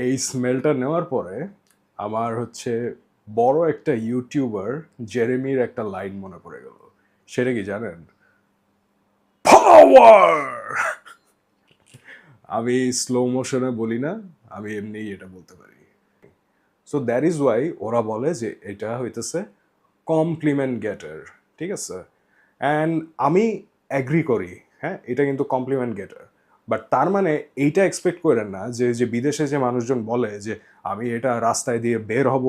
এই স্মেলটা নেওয়ার পরে আমার হচ্ছে বড় একটা ইউটিউবার জেরেমির একটা লাইন মনে পড়ে গেল। সেটা কি জানেন? আমি স্লো মোশনে বলি না, আমি এমনিই এটা বলতে পারি। সো দ্যাট ইজ ওয়াই ওরা বলে যে এটা হইতেছে কমপ্লিমেন্ট গেটার ঠিক আছে? অ্যান্ড আমি অ্যাগ্রি করি হ্যাঁ? এটা কিন্তু কমপ্লিমেন্ট গেটার বাট তার মানে এইটা এক্সপেক্ট করেন না যে যে বিদেশে যে মানুষজন বলে যে, আমি এটা রাস্তায় দিয়ে বের হব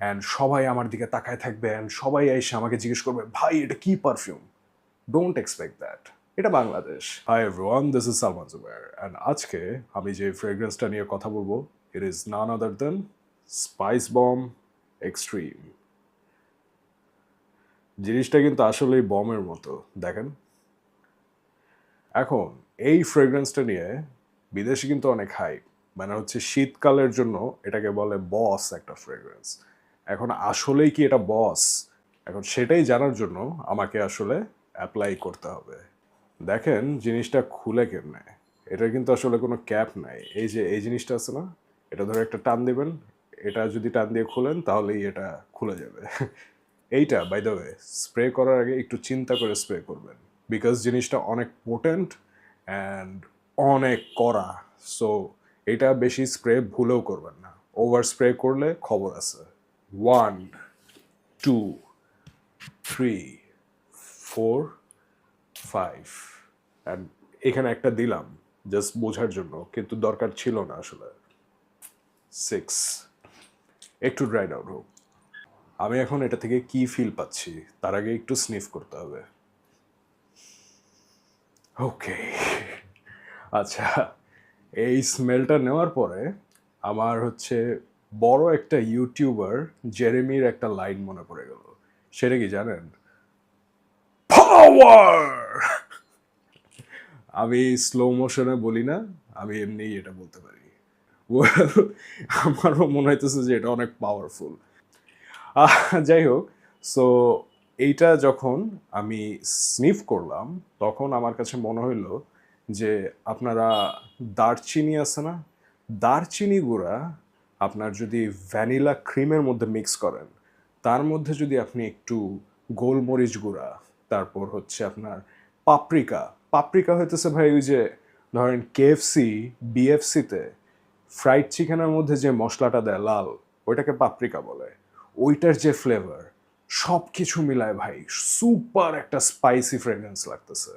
অ্যান্ড সবাই আমার দিকে তাকায় থাকবে অ্যান্ড সবাই এসে আমাকে জিজ্ঞেস করবে, ভাই, এটা কি পারফিউম ডোন্ট এক্সপেক্ট দ্যাট এটা Bangladesh. Hi everyone this is Salman Zubair and আজকে আমি যে ফ্রেগ্রেন্সটা নিয়ে কথা বলব it is none other than spice bomb extreme জিনিসটা কিন্তু আসলেই বমের মতো, দেখেন? এখন এই ফ্রেগ্রেন্সটা নিয়ে বিদেশে কিন্তু অনেক হাই মানে হচ্ছে শীতকালের জন্য এটাকে বলে বস একটা ফ্রেগ্রেন্স এখন আসলেই কি এটা বস এখন সেটাই জানার জন্য আমাকে আসলে অ্যাপ্লাই করতে হবে। দেখেন জিনিসটা খুলে কেমনে? এটা কিন্তু আসলে কোনো ক্যাপ নাই। এই যে, এই জিনিসটা আছে না, এটা ধরে একটা টান দেবেন, এটা যদি টান দিয়ে খুলেন তাহলেই এটা খুলে যাবে। এইটা বাই দ্য ওয়ে স্প্রে করার আগে একটু চিন্তা করে স্প্রে করবেন। বিকজ জিনিসটা অনেক পোটেন্ট অ্যান্ড অনেক কড়া সো এটা বেশি স্প্রে ভুলেও করবেন না। ওভার স্প্রে করলে খবর আছে। One two three four five and এখানে একটা দিলাম জাস্ট বোঝার জন্য, কিন্তু দরকার ছিল না আসলে। সিক্স একটু ড্রাইড আউট হোক। আমি এখন এটা থেকে কি ফিল পাচ্ছি, তার আগে একটু স্নিফ করতে হবে। ওকে আচ্ছা এই স্মেলটা নেওয়ার পরে আমার হচ্ছে বড় একটা ইউটিউবার জেরেমির একটা লাইন মনে পড়ে গেল। সেটা কি জানেন? পাওয়ার আমি স্লো মোশনে বলি না, আমি এমনিই এটা বলতে পারি। আমারও মনে হইতেছে যে এটা অনেক পাওয়ারফুল যাই হোক সো এইটা যখন আমি স্নিফ করলাম, তখন আমার কাছে মনে হইল যে আপনারা দারচিনি আছে না? দারচিনি গুঁড়া আপনার যদি ভ্যানিলা ক্রিমের মধ্যে মিক্স করেন, তার মধ্যে যদি আপনি একটু গোলমরিচ গুঁড়া, তারপর হচ্ছে আপনার পাপরিকা। পাপরিকা হইতেছে ভাই ওই যে ধরেন কেএফসি বিএফসিতে ফ্রাইড চিকেনের মধ্যে যে মশলাটা দেয় লাল, ওইটাকে পাপরিকা বলে। ওইটার যে ফ্লেভার সব কিছু মিলায় ভাই সুপার একটা স্পাইসি ফ্রেগ্রেন্স লাগতেছে।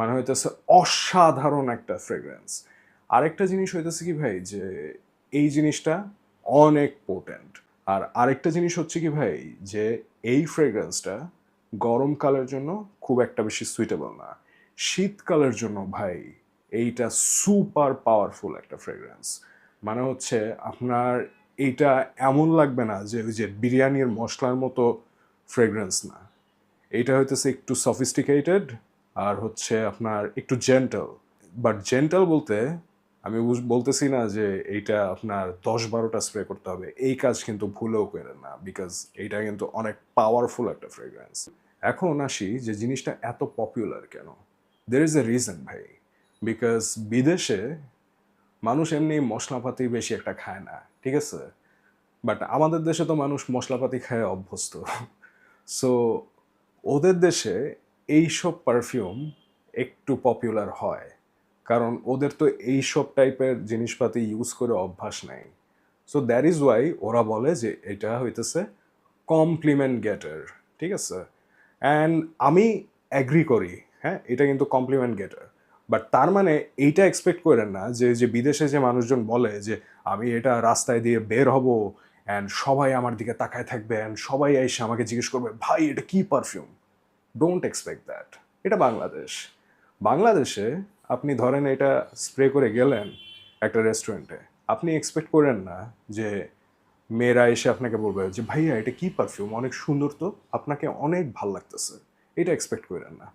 মানে হইতেছে অসাধারণ একটা ফ্রেগ্রেন্স আরেকটা জিনিস হইতেছে কি ভাই, যে এই জিনিসটা অনেক পোটেন্ট আর আরেকটা জিনিস হচ্ছে কি ভাই, যে এই ফ্রেগ্রেন্সটা গরমকালের জন্য খুব একটা বেশি সুইটেবল না। শীতকালের জন্য ভাই, এইটা সুপার পাওয়ারফুল একটা ফ্রেগ্রেন্স মানে হচ্ছে আপনার এইটা এমন লাগবে না যে ওই যে বিরিয়ানির মশলার মতো ফ্রেগ্রেন্স না। এইটা হইতেছে একটু সফিস্টিকেটেড আর হচ্ছে আপনার একটু জেন্টাল বাট জেন্টাল বলতে আমি বলতেছি না যে এইটা আপনার দশ বারোটা স্প্রে করতে হবে। এই কাজ কিন্তু ভুলেও করেন না বিকজ এইটা কিন্তু অনেক পাওয়ারফুল একটা ফ্রেগ্রেন্স এখন আসি যে জিনিসটা এত পপুলার কেন? দের ইজ এ রিজন ভাই। বিকজ বিদেশে মানুষ এমনি মশলাপাতি বেশি একটা খায় না, ঠিক আছে? বাট আমাদের দেশে তো মানুষ মশলাপাতি খায় অভ্যস্ত। সো ওদের দেশে এইসব পারফিউম একটু পপুলার হয়। কারণ ওদের তো এইসব টাইপের জিনিসপাতি ইউজ করে অভ্যাস নেই। সো দ্যাট ইজ ওয়াই ওরা বলে যে এটা হইতেছে কমপ্লিমেন্ট গেটার ঠিক আছে? অ্যান্ড আমি অ্যাগ্রি করি হ্যাঁ? এটা কিন্তু কমপ্লিমেন্ট গেটার বাট তার মানে এইটা এক্সপেক্ট করেন না যে যে বিদেশে যে মানুষজন বলে যে, আমি এটা রাস্তায় দিয়ে বের হব অ্যান্ড সবাই আমার দিকে তাকায় থাকবে অ্যান্ড সবাই এসে আমাকে জিজ্ঞেস করবে, ভাই, এটা কি পারফিউম ডোন্ট এক্সপেক্ট দ্যাট এটা বাংলাদেশ। বাংলাদেশে আপনি ধরেন এটা স্প্রে করে গেলেন একটা রেস্টুরেন্টে আপনি এক্সপেক্ট করেন না যে মেয়েরা এসে আপনাকে বলবে যে, ভাইয়া, এটা কি পারফিউম অনেক সুন্দর তো। আপনাকে অনেক ভালো লাগতেছে। এটা এক্সপেক্ট করেন না।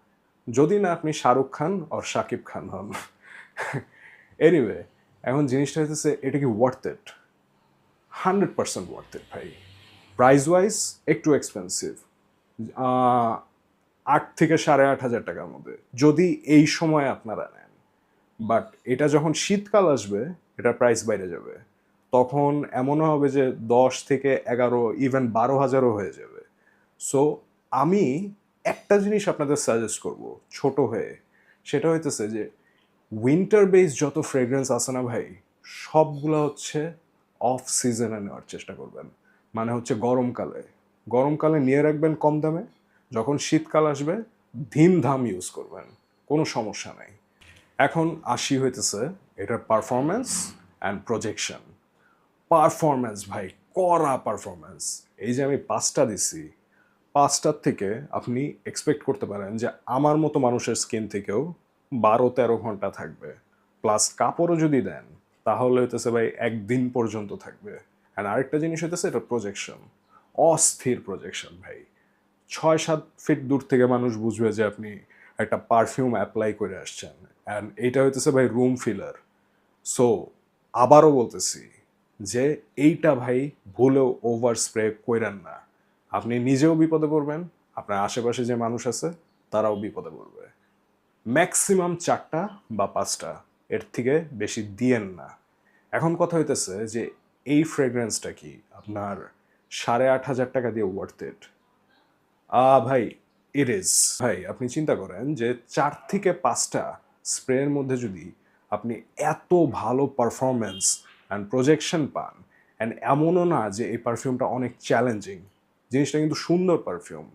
যদি না আপনি শাহরুখ খান আর শাকিব খান হন। এনিওয়ে এখন জিনিসটা হচ্ছে এটা কি worth it hundred percent worth it ভাই। প্রাইস ওয়াইজ একটু এক্সপেন্সিভ আট থেকে সাড়ে আট হাজার টাকার মধ্যে, যদি এই সময় আপনারা নেন। বাট এটা যখন শীতকাল আসবে, এটা প্রাইস বাইরে যাবে। তখন এমনও হবে যে দশ থেকে এগারো ইভেন বারো হাজারও হয়ে যাবে। সো আমি একটা জিনিস আপনাদের সাজেস্ট করব, ছোট হয়ে। সেটা হইতেছে যে উইন্টার বেস যত ফ্রেগরেন্স আছে না ভাই, সবগুলো হচ্ছে অফ সিজনে নেওয়ার চেষ্টা করবেন। মানে হচ্ছে গরমকালে। গরমকালে নিয়ে রাখবেন কম দামে যখন শীতকাল আসবে, ধিমধাম ইউজ করবেন, কোনো সমস্যা নেই। এখন আসি হইতেছে এটার পারফরমেন্স অ্যান্ড প্রজেকশন পারফরমেন্স ভাই করা পারফরমেন্স এই যে আমি পাঁচটা দিছি, পাঁচটার থেকে আপনি এক্সপেক্ট করতে পারেন যে আমার মতো মানুষের স্কিন থেকেও বারো তেরো ঘণ্টা থাকবে। প্লাস কাপড়ও যদি দেন, তাহলে হইতেছে ভাই একদিন পর্যন্ত থাকবে। অ্যান্ড আরেকটা জিনিস হইতেছে এটা প্রজেকশন অস্থির প্রজেকশন ভাই। ছয়, সাত ফিট দূর থেকে মানুষ বুঝবে যে আপনি একটা পারফিউম অ্যাপ্লাই করে আসছেন। অ্যান্ড এইটা হইতেছে ভাই রুম ফিলার সো আবারও বলতেছি যে এইটা ভাই ভুলেও ওভার স্প্রে করেন না। আপনি নিজেও বিপদে পড়বেন, আপনার আশেপাশে যে মানুষ আছে, তারাও বিপদে পড়বে। ম্যাক্সিমাম চারটা বা পাঁচটা এর থেকে বেশি দিয়েন না। এখন কথা হইতেছে যে এই ফ্রেগরেন্সটা কি আপনার সাড়ে আট হাজার টাকা দিয়ে ওয়ার্থ ইট ভাই ইট ইজ ভাই, আপনি চিন্তা করেন যে চার থেকে পাঁচটা স্প্রের মধ্যে যদি আপনি এত ভালো পারফরমেন্স অ্যান্ড প্রজেকশন পান অ্যান্ড এমনও না যে এই পারফিউমটা অনেক চ্যালেঞ্জিং জিনিসটা কিন্তু সুন্দর পারফিউম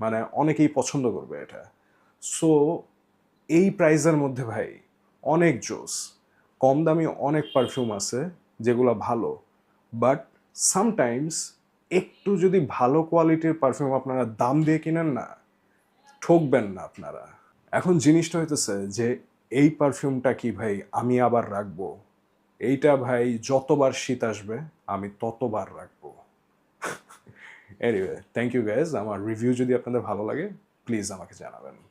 মানে অনেকেই পছন্দ করবে এটা। সো এই প্রাইজের মধ্যে ভাই, অনেক জোস, কম দামি অনেক পারফিউম আছে যেগুলো ভালো বাট সামটাইমস একটু যদি ভালো কোয়ালিটির পারফিউম আপনারা দাম দিয়ে কিনেন না, ঠকবেন না আপনারা। এখন জিনিসটা হইতেছে যে, এই পারফিউমটা কি ভাই আমি আবার রাখব? এইটা ভাই যতবার শীত আসবে, আমি ততবার রাখব। এনিওয়ে থ্যাংক ইউ গাইজ আমার রিভিউ যদি আপনাদের ভালো লাগে প্লিজ আমাকে জানাবেন।